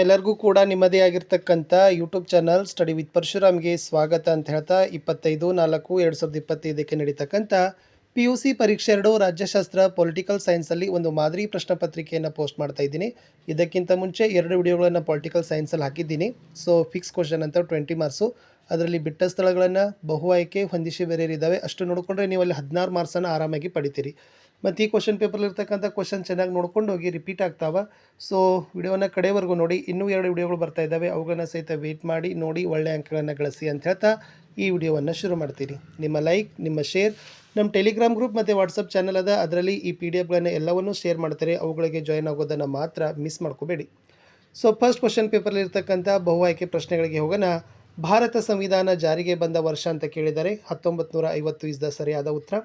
ಎಲ್ಲರಿಗೂ ಕೂಡ ನಿಮ್ಮದೇ ಆಗಿರ್ತಕ್ಕಂಥ ಯೂಟ್ಯೂಬ್ ಚಾನಲ್ ಸ್ಟಡಿ ವಿತ್ ಪರಶುರಾಮ್ಗೆ ಸ್ವಾಗತ ಅಂತ ಹೇಳ್ತಾ ಇಪ್ಪತ್ತೈದು, ನಾಲ್ಕು, ಎರಡು ಸಾವಿರದ ಇಪ್ಪತ್ತೈದಕ್ಕೆ ನಡೀತಕ್ಕಂಥ ಪಿ ಯು ಸಿ ಪರೀಕ್ಷೆ ಎರಡು ರಾಜ್ಯಶಾಸ್ತ್ರ ಪೊಲಿಟಿಕಲ್ ಸೈನ್ಸಲ್ಲಿ ಒಂದು ಮಾದರಿ ಪ್ರಶ್ನೆ ಪತ್ರಿಕೆಯನ್ನು ಪೋಸ್ಟ್ ಮಾಡ್ತಾ ಇದ್ದೀನಿ. ಇದಕ್ಕಿಂತ ಮುಂಚೆ ಎರಡು ವಿಡಿಯೋಗಳನ್ನು ಪೊಲಿಟಿಕಲ್ ಸೈನ್ಸಲ್ಲಿ ಹಾಕಿದ್ದೀನಿ. ಸೊ ಫಿಕ್ಸ್ ಕ್ವಶನ್ ಅಂತ ಟ್ವೆಂಟಿ ಮಾರ್ಕ್ಸು ಅದರಲ್ಲಿ ಬಿಟ್ಟ ಸ್ಥಳಗಳನ್ನು ಬಹು ಆಯ್ಕೆ ಹೊಂದಿಸಿ ಬೇರೆ ಇದ್ದಾವೆ. ಅಷ್ಟು ನೋಡಿಕೊಂಡ್ರೆ ನೀವು ಅಲ್ಲಿ ಹದಿನಾರು ಮಾರ್ಕ್ಸನ್ನು ಆರಾಮಾಗಿ ಪಡಿತೀರಿ. ಮತ್ತು ಈ ಕ್ವಶನ್ ಪೇಪರ್ಲಿರ್ತಕ್ಕಂಥ ಕ್ವಶನ್ ಚೆನ್ನಾಗಿ ನೋಡ್ಕೊಂಡು ಹೋಗಿ ರಿಪೀಟ್ ಆಗ್ತಾವೆ. ಸೊ ವಿಡಿಯೋನ ಕಡೆವರೆಗೂ ನೋಡಿ, ಇನ್ನೂ ಎರಡು ವಿಡಿಯೋಗಳು ಬರ್ತಾ ಇದ್ದಾವೆ. ಅವುಗಳನ್ನ ಸಹಿತ ವೇಟ್ ಮಾಡಿ, ನೋಡಿ ಒಳ್ಳೆಯ ಅಂಕಗಳನ್ನು ಗಳಿಸಿ ಅಂತ ಹೇಳ್ತಾ ಈ ವಿಡಿಯೋವನ್ನು ಶುರು ಮಾಡ್ತೀನಿ. ನಿಮ್ಮ ಲೈಕ್ ನಿಮ್ಮ ಶೇರ್ ನಮ್ಮ ಟೆಲಿಗ್ರಾಮ್ ಗ್ರೂಪ್ ಮತ್ತು ವಾಟ್ಸಪ್ ಚಾನಲ್ ಅದ. ಅದರಲ್ಲಿ ಈ ಪಿ ಡಿ ಎಫ್ಗಳನ್ನು ಎಲ್ಲವನ್ನೂ ಶೇರ್ ಮಾಡ್ತಾರೆ. ಅವುಗಳಿಗೆ ಜಾಯ್ನ್ ಆಗೋದನ್ನು ಮಾತ್ರ ಮಿಸ್ ಮಾಡ್ಕೋಬೇಡಿ. ಸೊ ಫಸ್ಟ್ ಕ್ವಶನ್ ಪೇಪರ್ಲಿರ್ತಕ್ಕಂಥ ಬಹು ಆಯ್ಕೆ ಪ್ರಶ್ನೆಗಳಿಗೆ ಹೋಗೋಣ. ಭಾರತ ಸಂವಿಧಾನ ಜಾರಿಗೆ ಬಂದ ವರ್ಷ ಅಂತ ಕೇಳಿದರೆ ಹತ್ತೊಂಬತ್ತು ನೂರ ಐವತ್ತು ಇಸ್ ದ ಸರಿಯಾದ ಉತ್ತರ?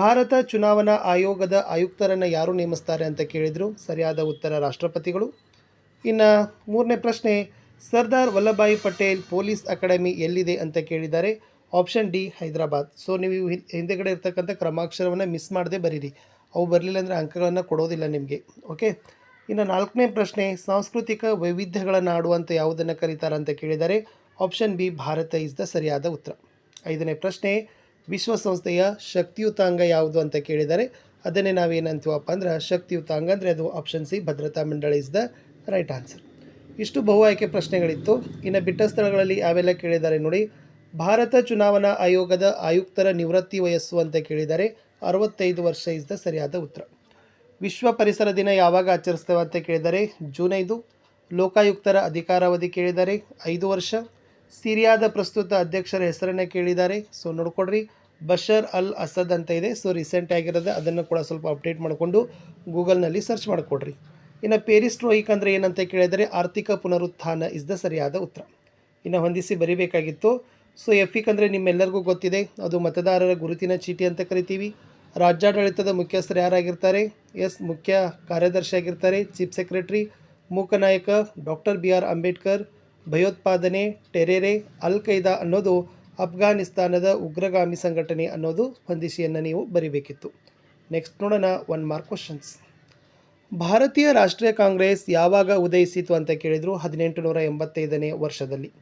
ಭಾರತ ಚುನಾವಣಾ ಆಯೋಗದ ಆಯುಕ್ತರನ್ನು ಯಾರು ನೇಮಿಸ್ತಾರೆ ಅಂತ ಕೇಳಿದರು. ಸರಿಯಾದ ಉತ್ತರ ರಾಷ್ಟ್ರಪತಿಗಳು. ಇನ್ನು ಮೂರನೇ ಪ್ರಶ್ನೆ, ಸರ್ದಾರ್ ವಲ್ಲಭಾಯಿ ಪಟೇಲ್ ಪೊಲೀಸ್ ಅಕಾಡೆಮಿ ಎಲ್ಲಿದೆ ಅಂತ ಕೇಳಿದ್ದಾರೆ. Option D, Hyderabad. ಸೊ ನೀವು ಹಿಂದೆಗಡೆ ಇರ್ತಕ್ಕಂಥ ಕ್ರಮಾಕ್ಷರವನ್ನು ಮಿಸ್ ಮಾಡದೆ ಬರೀರಿ. ಅವು ಬರಲಿಲ್ಲ ಅಂದರೆ ಅಂಕಗಳನ್ನು ಕೊಡೋದಿಲ್ಲ ನಿಮಗೆ. ಓಕೆ ಇನ್ನು ನಾಲ್ಕನೇ ಪ್ರಶ್ನೆ, ಸಾಂಸ್ಕೃತಿಕ ವೈವಿಧ್ಯಗಳ ನಾಡು ಅಂತ ಯಾವುದನ್ನು ಕರೀತಾರೆ ಅಂತ ಕೇಳಿದ್ದಾರೆ. Option B, Bharat is the ಸರಿಯಾದ ಉತ್ತರ. ಐದನೇ ಪ್ರಶ್ನೆ ವಿಶ್ವಸಂಸ್ಥೆಯ ಶಕ್ತಿಯುತಾಂಗ ಯಾವುದು ಅಂತ ಕೇಳಿದರೆ ಅದನ್ನೇ ನಾವೇನಂತೀವಪ್ಪ ಅಂದ್ರೆ ಶಕ್ತಿಯುತಾಂಗ ಅಂದರೆ ಅದು ಆಪ್ಷನ್ ಸಿ, ಭದ್ರತಾ ಮಂಡಳಿ ಇಸ್ ದ ರೈಟ್ ಆನ್ಸರ್ ಇಷ್ಟು ಬಹು ಆಯ್ಕೆ ಪ್ರಶ್ನೆಗಳಿತ್ತು. ಇನ್ನು ಬಿಟ್ಟ ಸ್ಥಳಗಳಲ್ಲಿ ಯಾವೆಲ್ಲ ಕೇಳಿದ್ದಾರೆ ನೋಡಿ. ಭಾರತ ಚುನಾವಣಾ ಆಯೋಗದ ಆಯುಕ್ತರ ನಿವೃತ್ತಿ ವಯಸ್ಸು ಅಂತ ಕೇಳಿದರೆ ಅರವತ್ತೈದು ವರ್ಷ ಇಸ್ ದ ಸರಿಯಾದ ಉತ್ತರ. ವಿಶ್ವ ಪರಿಸರ ದಿನ ಯಾವಾಗ ಆಚರಿಸ್ತೇವೆ ಅಂತ ಕೇಳಿದರೆ ಜೂನ್ ಐದು. ಲೋಕಾಯುಕ್ತರ ಅಧಿಕಾರಾವಧಿ ಕೇಳಿದರೆ ಐದು ವರ್ಷ. ಸಿರಿಯಾದ ಪ್ರಸ್ತುತ ಅಧ್ಯಕ್ಷರ ಹೆಸರನ್ನೇ ಕೇಳಿದ್ದಾರೆ. ಸೊ ನೋಡ್ಕೊಡ್ರಿ. ಬಷರ್ ಅಲ್ ಅಸದ್ ಅಂತ ಇದೆ. ಸೊ ರೀಸೆಂಟ್ ಆಗಿರೋದು. ಅದನ್ನು ಕೂಡ ಸ್ವಲ್ಪ ಅಪ್ಡೇಟ್ ಮಾಡಿಕೊಂಡು ಗೂಗಲ್ನಲ್ಲಿ ಸರ್ಚ್ ಮಾಡಿಕೊಡ್ರಿ. ಇನ್ನು ಪೇರಿಸ್ಟ್ರೋಯಿಕ್ ಅಂದರೆ ಏನಂತ ಕೇಳಿದರೆ ಆರ್ಥಿಕ ಪುನರುತ್ಥಾನ ಇಸ್ ದ ಸರಿಯಾದ ಉತ್ತರ. ಇನ್ನು ಹೊಂದಿಸಿ ಬರೀಬೇಕಾಗಿತ್ತು. ಸೊ ಎಫಿಕ್ ಅಂದರೆ ನಿಮ್ಮೆಲ್ಲರಿಗೂ ಗೊತ್ತಿದೆ. ಅದು ಮತದಾರರ ಗುರುತಿನ ಚೀಟಿ ಅಂತ ಕರಿತೀವಿ. ರಾಜ್ಯಾಡಳಿತದ ಮುಖ್ಯಸ್ಥರು ಯಾರಾಗಿರ್ತಾರೆ? ಎಸ್ ಮುಖ್ಯ ಕಾರ್ಯದರ್ಶಿ ಆಗಿರ್ತಾರೆ. Chief secretary Mooknayak doctor B R Ambedkar ಭಯೋತ್ಪಾದನೆ, ಟೆರೆರೆ ಅಲ್ ಖೈದಾ ಅನ್ನೋದು ಅಫ್ಘಾನಿಸ್ತಾನದ ಉಗ್ರಗಾಮಿ ಸಂಘಟನೆ ಅನ್ನೋದು ಹೊಂದಿಸಿಯನ್ನು ನೀವು ಬರಿಬೇಕಿತ್ತು. ನೆಕ್ಸ್ಟ್ ನೋಡೋಣ one mark questions Bharatiya Rashtriya Congress ಯಾವಾಗ ಉದಯಿಸಿತು ಅಂತ ಕೇಳಿದರು ಹದಿನೆಂಟು ನೂರ ಎಂಬತ್ತೈದನೇ ವರ್ಷದಲ್ಲಿ.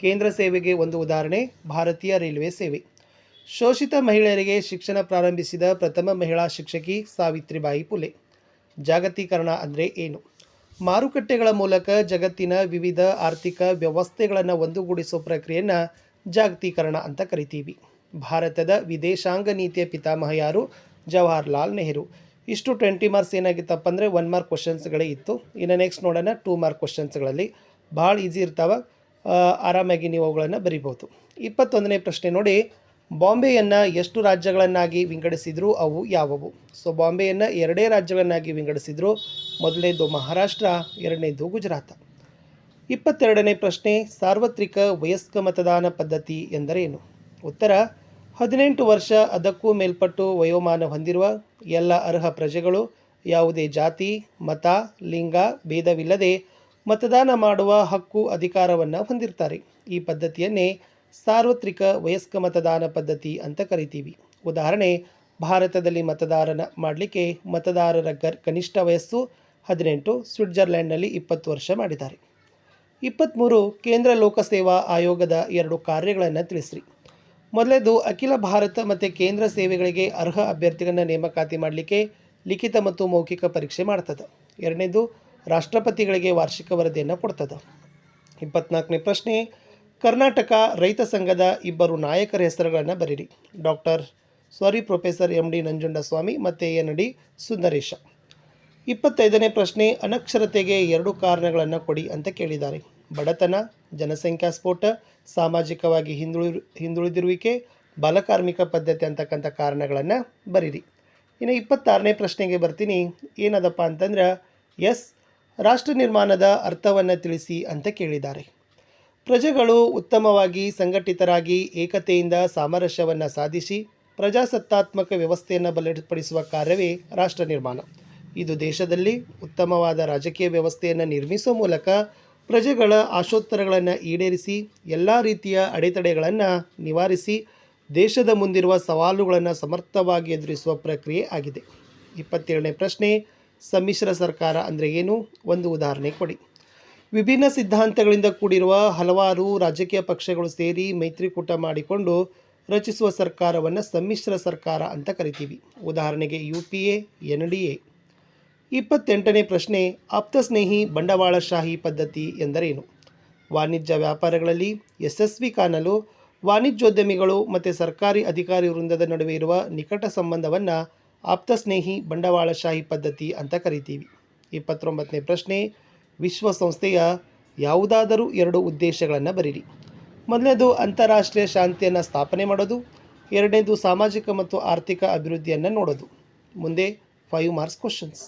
ಕೇಂದ್ರ ಸೇವೆಗೆ ಒಂದು ಉದಾಹರಣೆ, ಭಾರತೀಯ ರೈಲ್ವೆ ಸೇವೆ. ಶೋಷಿತ ಮಹಿಳೆಯರಿಗೆ ಶಿಕ್ಷಣ ಪ್ರಾರಂಭಿಸಿದ ಪ್ರಥಮ ಮಹಿಳಾ ಶಿಕ್ಷಕಿ ಸಾವಿತ್ರಿಬಾಯಿ ಪುಲೆ. ಜಾಗತೀಕರಣ ಅಂದರೆ ಏನು? ಮಾರುಕಟ್ಟೆಗಳ ಮೂಲಕ ಜಗತ್ತಿನ ವಿವಿಧ ಆರ್ಥಿಕ ವ್ಯವಸ್ಥೆಗಳನ್ನು ಒಂದುಗೂಡಿಸುವ ಪ್ರಕ್ರಿಯೆಯನ್ನು ಜಾಗತೀಕರಣ ಅಂತ ಕರಿತೀವಿ. ಭಾರತದ ವಿದೇಶಾಂಗ ನೀತಿಯ ಪಿತಾಮಹ ಯಾರು? ಜವಾಹರ್ಲಾಲ್ ನೆಹರು. ಇಷ್ಟು ಟ್ವೆಂಟಿ ಮಾರ್ಕ್ಸ್ ಏನಾಗಿತ್ತಪ್ಪ ಅಂದರೆ ಒನ್ ಮಾರ್ಕ್ ಕ್ವಶನ್ಸ್ಗಳೇ ಇತ್ತು. ಇನ್ನು ನೆಕ್ಸ್ಟ್ ನೋಡೋಣ ಟೂ ಮಾರ್ಕ್ ಕ್ವಶನ್ಸ್ಗಳಲ್ಲಿ ಭಾಳ ಈಸಿ ಇರ್ತಾವ. ಆರಾಮಾಗಿ ನೀವು ಅವುಗಳನ್ನು ಬರಿಬೋದು. ಇಪ್ಪತ್ತೊಂದನೇ ಪ್ರಶ್ನೆ ನೋಡಿ. ಬಾಂಬೆಯನ್ನು ಎಷ್ಟು ರಾಜ್ಯಗಳನ್ನಾಗಿ ವಿಂಗಡಿಸಿದ್ರು ಅವು ಯಾವುವು? ಸೊ ಬಾಂಬೆಯನ್ನು ಎರಡೇ ರಾಜ್ಯಗಳನ್ನಾಗಿ ವಿಂಗಡಿಸಿದ್ರು. ಮೊದಲನೇದು ಮಹಾರಾಷ್ಟ್ರ, ಎರಡನೇದು ಗುಜರಾತ್. ಇಪ್ಪತ್ತೆರಡನೇ ಪ್ರಶ್ನೆ, ಸಾರ್ವತ್ರಿಕ ವಯಸ್ಕ ಮತದಾನ ಪದ್ಧತಿ ಎಂದರೇನು? ಉತ್ತರ, ಹದಿನೆಂಟು ವರ್ಷ ಅದಕ್ಕೂ ಮೇಲ್ಪಟ್ಟು ವಯೋಮಾನ ಹೊಂದಿರುವ ಎಲ್ಲ ಅರ್ಹ ಪ್ರಜೆಗಳು ಯಾವುದೇ ಜಾತಿ, ಮತ, ಲಿಂಗ, ಭೇದವಿಲ್ಲದೆ ಮತದಾನ ಮಾಡುವ ಹಕ್ಕು ಅಧಿಕಾರವನ್ನು ಹೊಂದಿರ್ತಾರೆ. ಈ ಪದ್ಧತಿಯನ್ನೇ ಸಾರ್ವತ್ರಿಕ ವಯಸ್ಕ ಮತದಾನ ಪದ್ಧತಿ ಅಂತ ಕರಿತೀವಿ. ಉದಾಹರಣೆ, ಭಾರತದಲ್ಲಿ ಮತದಾರನ ಮಾಡಲಿಕ್ಕೆ ಮತದಾರರ ಗರ್, ಕನಿಷ್ಠ ವಯಸ್ಸು ಹದಿನೆಂಟು, ಸ್ವಿಟ್ಜರ್ಲೆಂಡ್ನಲ್ಲಿ ಇಪ್ಪತ್ತು ವರ್ಷ ಮಾಡಿದ್ದಾರೆ. ಇಪ್ಪತ್ತ್ಮೂರು ಕೇಂದ್ರ ಲೋಕಸೇವಾ ಆಯೋಗದ ಎರಡು ಕಾರ್ಯಗಳನ್ನು ತಿಳಿಸ್ರಿ. ಮೊದಲೇದು ಅಖಿಲ ಭಾರತ ಮತ್ತು ಕೇಂದ್ರ ಸೇವೆಗಳಿಗೆ ಅರ್ಹ ಅಭ್ಯರ್ಥಿಗಳನ್ನು ನೇಮಕಾತಿ ಮಾಡಲಿಕ್ಕೆ ಲಿಖಿತ ಮತ್ತು ಮೌಖಿಕ ಪರೀಕ್ಷೆ ಮಾಡ್ತದೆ. ಎರಡನೇದು, ರಾಷ್ಟ್ರಪತಿಗಳಿಗೆ ವಾರ್ಷಿಕ ವರದಿಯನ್ನು ಕೊಡ್ತದೆ. ಇಪ್ಪತ್ನಾಲ್ಕನೇ ಪ್ರಶ್ನೆ ಕರ್ನಾಟಕ ರೈತ ಸಂಘದ ಇಬ್ಬರು ನಾಯಕರ ಹೆಸರುಗಳನ್ನು ಬರೀರಿ. Doctor sorry professor M D Nanjundaswamy ಮತ್ತು ಎನ್ ಡಿ ಸುಂದರೇಶ. ಇಪ್ಪತ್ತೈದನೇ ಪ್ರಶ್ನೆ, ಅನಕ್ಷರತೆಗೆ ಎರಡು ಕಾರಣಗಳನ್ನು ಕೊಡಿ ಅಂತ ಕೇಳಿದ್ದಾರೆ. ಬಡತನ, ಜನಸಂಖ್ಯಾ ಸ್ಫೋಟ, ಸಾಮಾಜಿಕವಾಗಿ ಹಿಂದುಳಿ ಹಿಂದುಳಿದಿರುವಿಕೆ ಬಾಲಕಾರ್ಮಿಕ ಪದ್ಧತಿ ಅಂತಕ್ಕಂಥ ಕಾರಣಗಳನ್ನು ಬರೀರಿ. ಇನ್ನು ಇಪ್ಪತ್ತಾರನೇ ಪ್ರಶ್ನೆಗೆ ಬರ್ತೀನಿ. ಏನದಪ್ಪ ಅಂತಂದ್ರೆ ಎಸ್ ರಾಷ್ಟ್ರ ನಿರ್ಮಾಣದ ಅರ್ಥವನ್ನು ತಿಳಿಸಿ ಅಂತ ಕೇಳಿದ್ದಾರೆ. ಪ್ರಜೆಗಳು ಉತ್ತಮವಾಗಿ, ಸಂಘಟಿತರಾಗಿ, ಏಕತೆಯಿಂದ ಸಾಮರಸ್ಯವನ್ನು ಸಾಧಿಸಿ, ಪ್ರಜಾಸತ್ತಾತ್ಮಕ ವ್ಯವಸ್ಥೆಯನ್ನು ಬಲಪಡಿಸುವ ಕಾರ್ಯವೇ ರಾಷ್ಟ್ರ ನಿರ್ಮಾಣ. ಇದು ದೇಶದಲ್ಲಿ ಉತ್ತಮವಾದ ರಾಜಕೀಯ ವ್ಯವಸ್ಥೆಯನ್ನು ನಿರ್ಮಿಸುವ ಮೂಲಕ ಪ್ರಜೆಗಳ ಆಶೋತ್ತರಗಳನ್ನು ಈಡೇರಿಸಿ, ಎಲ್ಲ ರೀತಿಯ ಅಡೆತಡೆಗಳನ್ನು ನಿವಾರಿಸಿ, ದೇಶದ ಮುಂದಿರುವ ಸವಾಲುಗಳನ್ನು ಸಮರ್ಥವಾಗಿ ಎದುರಿಸುವ ಪ್ರಕ್ರಿಯೆ ಆಗಿದೆ. ಇಪ್ಪತ್ತೇಳನೇ ಪ್ರಶ್ನೆ, ಸಮ್ಮಿಶ್ರ ಸರ್ಕಾರ ಅಂದರೆ ಏನು? ಒಂದು ಉದಾಹರಣೆ ಕೊಡಿ. ವಿಭಿನ್ನ ಸಿದ್ಧಾಂತಗಳಿಂದ ಕೂಡಿರುವ ಹಲವಾರು ರಾಜಕೀಯ ಪಕ್ಷಗಳು ಸೇರಿ ಮೈತ್ರಿಕೂಟ ಮಾಡಿಕೊಂಡು ರಚಿಸುವ ಸರ್ಕಾರವನ್ನು ಸಮ್ಮಿಶ್ರ ಸರ್ಕಾರ ಅಂತ ಕರಿತೀವಿ. ಉದಾಹರಣೆಗೆ U P A, N D A. ಇಪ್ಪತ್ತೆಂಟನೇ ಪ್ರಶ್ನೆ ಆಪ್ತ ಸ್ನೇಹಿ ಬಂಡವಾಳಶಾಹಿ ಪದ್ಧತಿ ಎಂದರೇನು? ವಾಣಿಜ್ಯ ವ್ಯಾಪಾರಗಳಲ್ಲಿ ಯಶಸ್ವಿ ಕಾಣಲು ವಾಣಿಜ್ಯೋದ್ಯಮಿಗಳು ಮತ್ತು ಸರ್ಕಾರಿ ಅಧಿಕಾರಿ ವೃಂದದ ನಡುವೆ ಇರುವ ನಿಕಟ ಸಂಬಂಧವನ್ನು ಆಪ್ತ ಸ್ನೇಹಿ ಬಂಡವಾಳಶಾಹಿ ಪದ್ಧತಿ ಅಂತ ಕರಿತೀವಿ. ಇಪ್ಪತ್ತೊಂಬತ್ತನೇ ಪ್ರಶ್ನೆ ವಿಶ್ವಸಂಸ್ಥೆಯ ಯಾವುದಾದರೂ ಎರಡು ಉದ್ದೇಶಗಳನ್ನು ಬರೀರಿ. ಮೊದಲನೇದು, ಅಂತಾರಾಷ್ಟ್ರೀಯ ಶಾಂತಿಯನ್ನು ಸ್ಥಾಪನೆ ಮಾಡೋದು. ಎರಡನೇದು, ಸಾಮಾಜಿಕ ಮತ್ತು ಆರ್ಥಿಕ ಅಭಿವೃದ್ಧಿಯನ್ನು ನೋಡೋದು. ಮುಂದೆ ಫೈವ್ ಮಾರ್ಕ್ಸ್ ಕ್ವಶನ್ಸ್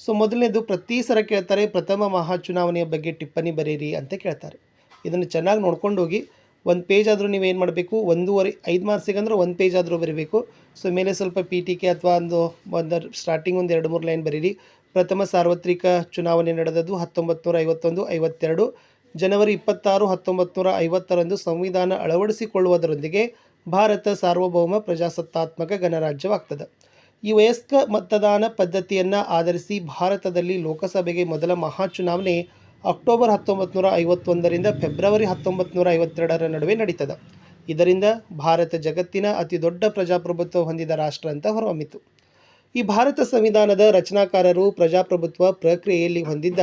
ಸೊ ಮೊದಲನೇದು, ಪ್ರತಿ ಸಲ ಕೇಳ್ತಾರೆ, ಪ್ರಥಮ ಮಹಾ ಚುನಾವಣೆಯ ಬಗ್ಗೆ ಟಿಪ್ಪಣಿ ಬರೀರಿ ಅಂತ ಕೇಳ್ತಾರೆ. ಇದನ್ನು ಚೆನ್ನಾಗಿ ನೋಡ್ಕೊಂಡು ಹೋಗಿ, ಒಂದು ಪೇಜ್ ಆದರೂ ನೀವು ಏನು ಮಾಡಬೇಕು? ಒಂದೂವರೆ, ಐದು ಮಾರ್ಕ್ಸಿಗೆ ಅಂದರೆ ಒಂದು ಪೇಜ್ ಆದರೂ ಬರೀಬೇಕು. ಸೊ ಮೇಲೆ ಸ್ವಲ್ಪ ಪಿ ಟಿ ಕೆ ಅಥವಾ ಒಂದು ಒಂದು ಸ್ಟಾರ್ಟಿಂಗ್ ಒಂದು ಎರಡು ಮೂರು ಲೈನ್ ಬರೀರಿ. ಪ್ರಥಮ ಸಾರ್ವತ್ರಿಕ ಚುನಾವಣೆ ನಡೆದದ್ದು ಹತ್ತೊಂಬತ್ತು ನೂರ ಐವತ್ತೊಂದು ಐವತ್ತೆರಡು. ಜನವರಿ ಇಪ್ಪತ್ತಾರು ಹತ್ತೊಂಬತ್ತು ನೂರ ಐವತ್ತರಂದು ಸಂವಿಧಾನ ಅಳವಡಿಸಿಕೊಳ್ಳುವುದರೊಂದಿಗೆ ಭಾರತ ಸಾರ್ವಭೌಮ ಪ್ರಜಾಸತ್ತಾತ್ಮಕ ಗಣರಾಜ್ಯವಾಗ್ತದೆ. ಈ ವಯಸ್ಕ ಮತದಾನ ಪದ್ಧತಿಯನ್ನು ಆಧರಿಸಿ ಭಾರತದಲ್ಲಿ ಲೋಕಸಭೆಗೆ ಮೊದಲ ಮಹಾ ಚುನಾವಣೆ ಅಕ್ಟೋಬರ್ ಹತ್ತೊಂಬತ್ತು ನೂರ ಐವತ್ತೊಂದರಿಂದ ಫೆಬ್ರವರಿ ಹತ್ತೊಂಬತ್ತು ನೂರ ಐವತ್ತೆರಡರ ನಡುವೆ ನಡೀತದೆ. ಇದರಿಂದ ಭಾರತ ಜಗತ್ತಿನ ಅತಿ ದೊಡ್ಡ ಪ್ರಜಾಪ್ರಭುತ್ವ ಹೊಂದಿದ ರಾಷ್ಟ್ರ ಅಂತ ಹೊರಹೊಮ್ಮಿತು. ಈ ಭಾರತ ಸಂವಿಧಾನದ ರಚನಾಕಾರರು ಪ್ರಜಾಪ್ರಭುತ್ವ ಪ್ರಕ್ರಿಯೆಯಲ್ಲಿ ಹೊಂದಿದ್ದ